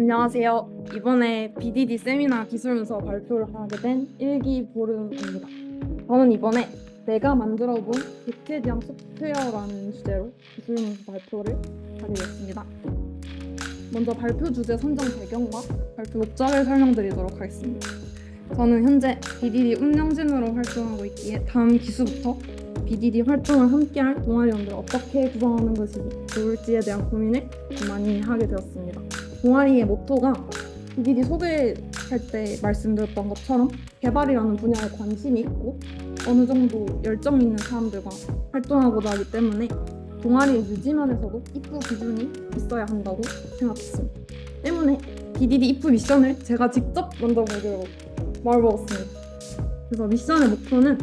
안녕하세요. 이번에 BDD 세미나 기술문서 발표를 하게 된 일기 보름입니다. 저는 이번에 내가 만들어본 객체지향 소프트웨어라는 주제로 기술문서 발표를 하게 되었습니다. 먼저 발표 주제 선정 배경과 발표 목적을 설명드리도록 하겠습니다. 저는 현재 BDD 운영진으로 활동하고 있기에 다음 기수부터 BDD 활동을 함께할 동아리원들을 어떻게 구성하는 것이 좋을지에 대한 고민을 좀 많이 하게 되었습니다. 동아리의 모토가 BDD 소개할 때 말씀드렸던 것처럼 개발이라는 분야에 관심이 있고 어느 정도 열정 있는 사람들과 활동하고자 하기 때문에 동아리 유지면에서도 입부 기준이 있어야 한다고 생각했습니다. 때문에 BDD 입부 미션을 제가 직접 만들어보기로 마음먹었습니다. 그래서 미션의 목표는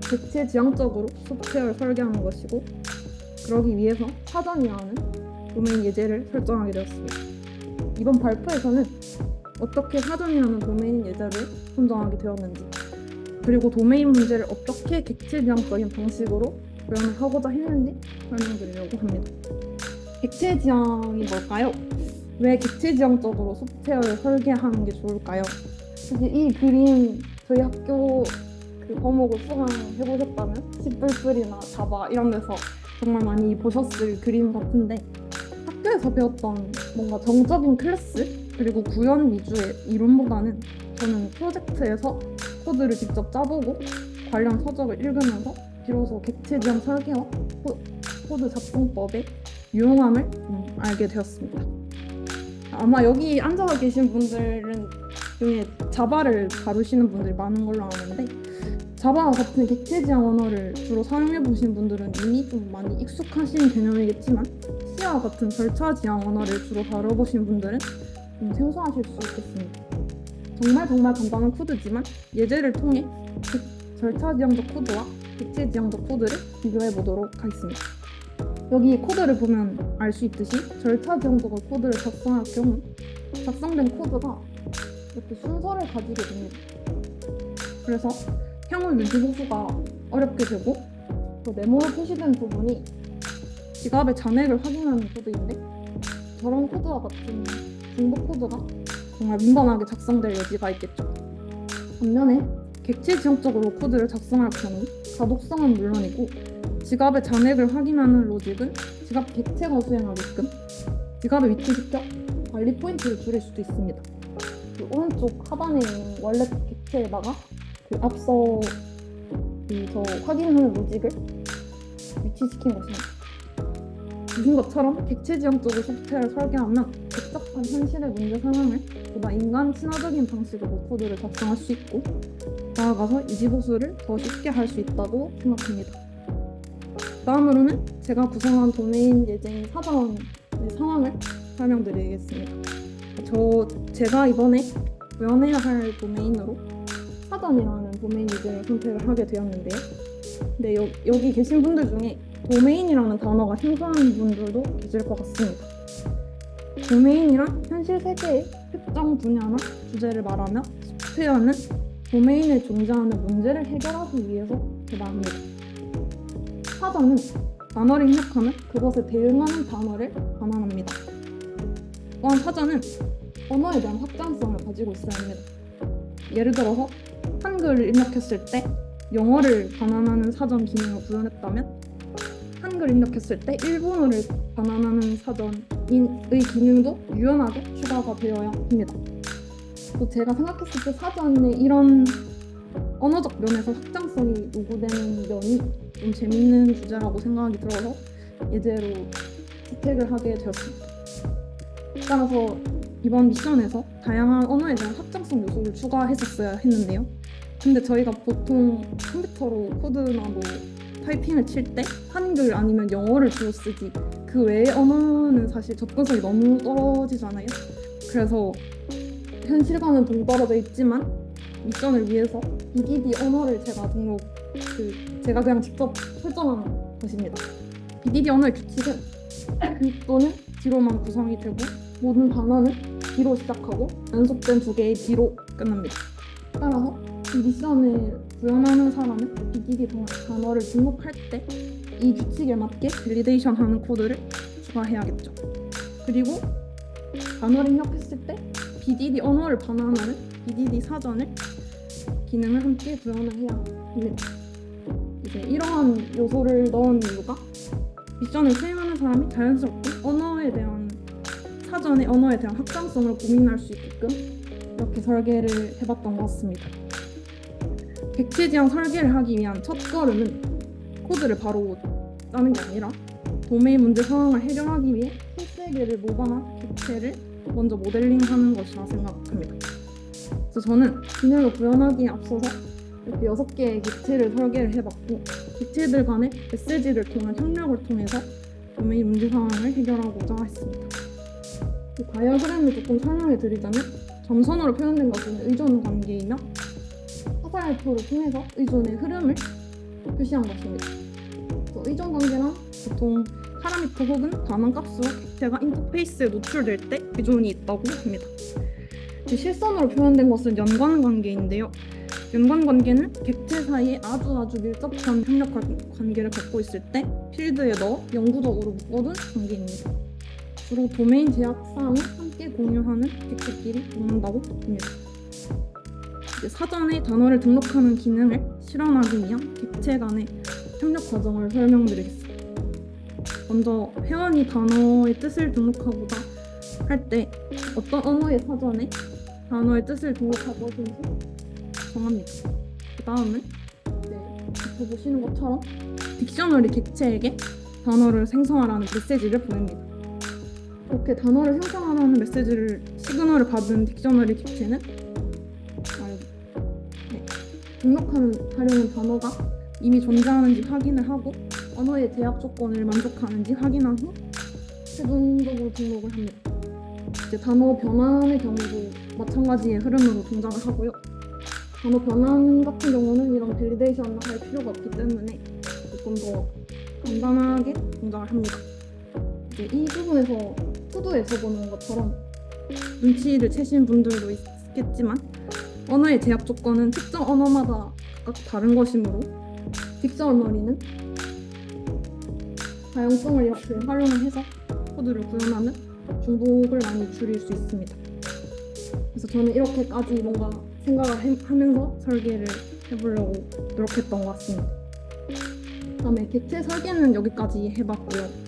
객체 지향적으로 소프트웨어를 설계하는 것이고 그러기 위해서 사전이라는 도메인 예제를 설정하게 되었습니다. 이번 발표에서는 어떻게 사전이라는 도메인 예제를 선정하게 되었는지 그리고 도메인 문제를 어떻게 객체 지향적인 방식으로 구현을 하고자 했는지 설명드리려고 합니다. 객체 지향이 뭘까요? 왜 객체 지향적으로 소프트웨어를 설계하는 게 좋을까요? 사실 이 그림 저희 학교 그 과목을 수강해 보셨다면 C++이나 자바 이런 데서 정말 많이 보셨을 그림 같은데 학교에서 배웠던 뭔가 정적인 클래스 그리고 구현 위주의 이론보다는 저는 프로젝트에서 코드를 직접 짜보고 관련 서적을 읽으면서 비로소 객체 지향 설계와 코- 코드 작성법의 유용함을 좀 알게 되었습니다. 아마 여기 앉아 계신 분들은 중에 자바를 다루시는 분들이 많은 걸로 아는데 자바와 같은 객체 지향 언어를 주로 사용해 보신 분들은 이미 좀 많이 익숙하신 개념이겠지만 C와 같은 절차 지향 언어를 주로 다뤄보신 분들은 좀 생소하실 수 있겠습니다. 정말 정말 간단한 코드지만 예제를 통해 객- 절차 지향적 코드와 객체 지향적 코드를 비교해 보도록 하겠습니다. 여기 코드를 보면 알 수 있듯이 절차 지향적으로 코드를 작성할 경우 작성된 코드가 이렇게 순서를 가지게 됩니다. 그래서 향후 유지 보수가 어렵게 되고 또 네모로 표시된 부분이 지갑의 잔액을 확인하는 코드인데 저런 코드와 같은 중복 코드가 정말 민감하게 작성될 여지가 있겠죠. 반면에 객체 지향적으로 코드를 작성할 경우 가독성은 물론이고 지갑의 잔액을 확인하는 로직은 지갑 객체가 수행하게끔 지갑에 위치시켜 관리 포인트를 줄일 수도 있습니다. 그 오른쪽 하단에 있는 원래 객체에다가 그 앞서 그저 확인하는 로직을 위치시킨 것입니다. 보신 것처럼 객체 지향적으로 소프트웨어를 설계하면 복잡한 현실의 문제 상황을 보다 인간 친화적인 방식으로 코드를 작성할 수 있고 나아가서 유지보수를 더 쉽게 할 수 있다고 생각합니다. 다음으로는 제가 구성한 도메인 예제인 사전의 상황을 설명드리겠습니다. 저 제가 이번에 구현해야 할 도메인으로 사전이라는 도메인 예제를 선택을 하게 되었는데요. 근데 여, 여기 계신 분들 중에 도메인이라는 단어가 생소한 분들도 계실 것 같습니다. 도메인이란 현실 세계의 특정 분야나 주제를 말하며 소프트웨어는 도메인에 존재하는 문제를 해결하기 위해서 개발합니다. 사전은 단어를 입력하면 그것에 대응하는 단어를 반환합니다. 또한 사전은 언어에 대한 확장성을 가지고 있어야 합니다. 예를 들어서 한글을 입력했을 때 영어를 반환하는 사전 기능을 구현했다면 한글 입력했을 때 일본어를 반환하는 사전의 기능도 유연하게 추가가 되어야 합니다. 또 제가 생각했을 때 사전에 이런 언어적 면에서 확장성이 요구되는 면이 좀 재밌는 주제라고 생각이 들어서 예제로 채택을 하게 되었습니다. 따라서 이번 미션에서 다양한 언어에 대한 확장성 요소를 추가했었어야 했는데요. 근데 저희가 보통 컴퓨터로 코드나 뭐 타이핑을 칠 때 한글 아니면 영어를 주로 쓰지 그 외의 언어는 사실 접근성이 너무 떨어지잖아요. 그래서 현실과는 동떨어져 있지만 미션을 위해서 BDD 언어를 제가 등록 그 제가 그냥 직접 설정한 것입니다. BDD 언어의 규칙은 그 또는 뒤로만 구성이 되고 모든 단어는 D로 시작하고 연속된 두 개의 D로 끝납니다. 따라서 이 미션을 구현하는 사람은 BDD 단어를 등록할 때 이 규칙에 맞게 밸리데이션 하는 코드를 추가해야겠죠. 그리고 단어를 입력했을 때 BDD 언어를 반환하는 BDD 사전을 기능을 함께 구현을 해야 합니다. 이제 이러한 요소를 넣은 이유가 미션을 수행하는 사람이 자연스럽게 언어에 대한 사전의 언어에 대한 확장성을 고민할 수 있게끔 이렇게 설계를 해봤던 것 같습니다. 객체 지향 설계를 하기 위한 첫 걸음은 코드를 바로 짜는 게 아니라 도메인 문제 상황을 해결하기 위해 실세계를 모방한 객체를 먼저 모델링하는 것이라 생각합니다. 그래서 저는 기능을 구현하기에 앞서서 이렇게 여섯 개의 객체를 설계를 해봤고 객체들 간의 메시지를 통한 협력을 통해서 도메인 문제 상황을 해결하고자 했습니다. 이 다이어그램을 조금 설명해 드리자면 점선으로 표현된 것은 의존 관계이며 화살표를 통해서 의존의 흐름을 표시한 것입니다. 의존 관계란 보통 파라미터 혹은 반환 값으로 객체가 인터페이스에 노출될 때 의존이 있다고 합니다. 실선으로 표현된 것은 연관 관계인데요. 연관 관계는 객체 사이에 아주 아주 밀접한 협력 관- 관계를 갖고 있을 때 필드에 넣어 영구적으로 묶어둔 관계입니다. 주로 도메인 제약 사항을 함께 공유하는 객체끼리 묶는다고 합니다. 사전에 단어를 등록하는 기능을 실현하기 위한 객체 간의 협력 과정을 설명드리겠습니다. 먼저 회원이 단어의 뜻을 등록하고자 할 때 어떤 언어의 사전에 단어의 뜻을 것인지 정합니다. 그 다음은 보시는 것처럼 딕셔너리 객체에게 단어를 생성하라는 메시지를 보냅니다. 이렇게 단어를 생성하라는 메시지를 시그널을 받은 딕셔너리 객체는. 네. 등록하는 하려는 단어가 이미 존재하는지 확인을 하고 언어의 제약 조건을 만족하는지 확인한 후 최종적으로 등록을 합니다. 이제 단어 변환의 경우도 마찬가지의 흐름으로 동작을 하고요. 단어 변환 같은 경우는 이런 밸리데이션을 할 필요가 없기 때문에 조금 더 간단하게 동작을 합니다. 이제 이 부분에서 투두에 적어놓은 것처럼 눈치를 채신 분들도 있겠지만 언어의 제약 조건은 특정 언어마다 각각 다른 것이므로 딕셔너리는 다양성을 이렇게 활용을 해서 코드를 구현하면 중복을 많이 줄일 수 있습니다. 그래서 저는 이렇게까지 뭔가 생각을 해- 하면서 설계를 해보려고 노력했던 것 같습니다. 그다음에 객체 설계는 여기까지 해봤고요.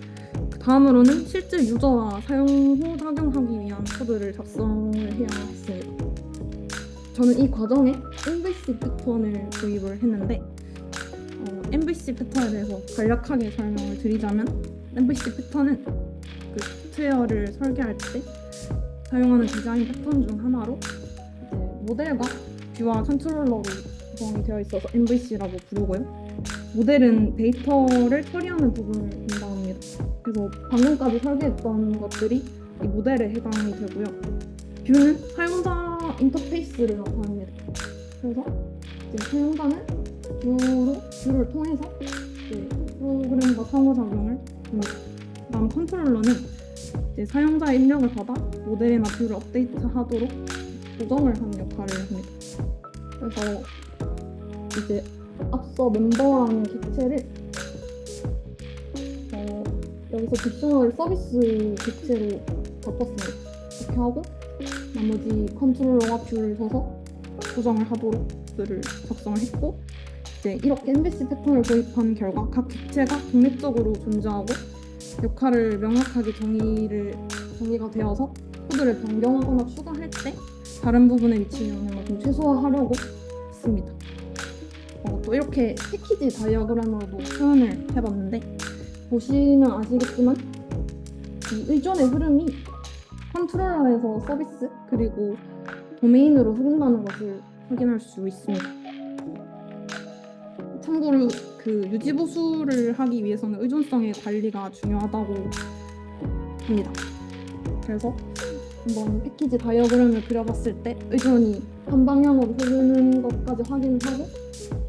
그 다음으로는 실제 유저와 사용 후 작용하기 위한 코드를 작성을 해야 했습니다. 저는 이 과정에 MVC 패턴을 도입을 했는데 어, MVC 패턴에 대해서 간략하게 설명을 드리자면 MVC 패턴은 그 소프트웨어를 설계할 때 사용하는 디자인 패턴 중 하나로 모델과 뷰와 컨트롤러로 구성이 되어 있어서 MVC라고 부르고요. 모델은 데이터를 처리하는 부분을. 그래서 방금까지 설계했던 것들이 이 모델에 해당이 되고요. 뷰는 사용자 인터페이스를 나타냅니다. 그래서 이제 사용자는 뷰로 뷰를 통해서 프로그램과 상호작용을 합니다. 다음 컨트롤러는 이제 사용자의 입력을 받아 모델이나 뷰를 업데이트하도록 조정을 하는 역할을 합니다. 그래서 이제 앞서 멤버라는 객체를 어, 여기서 딕셔너리 서비스 객체로 바꿨습니다. 이렇게 하고 나머지 컨트롤러와 뷰를 써서 조정을 하도록 를 작성을 했고 이제 이렇게 MVC 패턴을 도입한 결과 각 객체가 독립적으로 존재하고 역할을 명확하게 정의를 정의가 되어서 코드를 변경하거나 추가할 때 다른 부분에 미치는 영향을 좀 최소화하려고 했습니다. 어, 또 이렇게 패키지 다이어그램으로도 표현을 해봤는데 보시면 아시겠지만 이 의존의 흐름이 컨트롤러에서 서비스 그리고 도메인으로 흐른다는 것을 확인할 수 있습니다. 참고로 그 유지 보수를 하기 위해서는 의존성의 관리가 중요하다고 합니다. 그래서 한번 패키지 다이어그램을 그려봤을 때 의존이 한 방향으로 흐르는 것까지 확인하고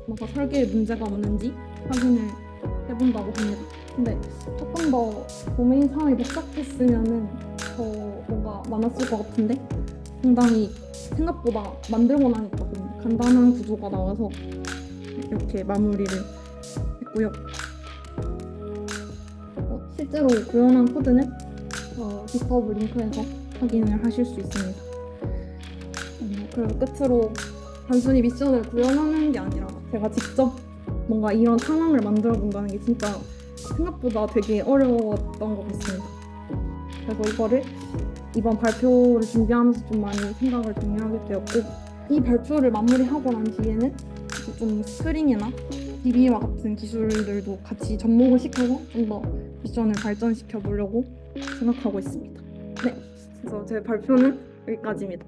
뭔가 설계에 문제가 없는지 확인을 해본다고 합니다. 근데 조금 더 도메인 상황이 복잡했으면은 더 뭔가 많았을 것 같은데 상당히 생각보다 만들고 나니까 좀 간단한 구조가 나와서 이렇게 마무리를 했고요. 어, 실제로 구현한 코드는 어, 디스커브 링크에서 확인을 하실 수 있습니다. 음, 그리고 끝으로 단순히 미션을 구현하는 게 아니라 제가 직접 뭔가 이런 상황을 만들어 본다는 게 진짜 생각보다 되게 어려웠던 것 같습니다. 그래서 이거를 이번 발표를 준비하면서 좀 많이 생각을 정리하게 되었고 이 발표를 마무리하고 난 뒤에는 좀 스프링이나 DB와 같은 기술들도 같이 접목을 시켜서 좀 더 미션을 발전시켜 보려고 생각하고 있습니다. 네, 그래서 제 발표는 여기까지입니다.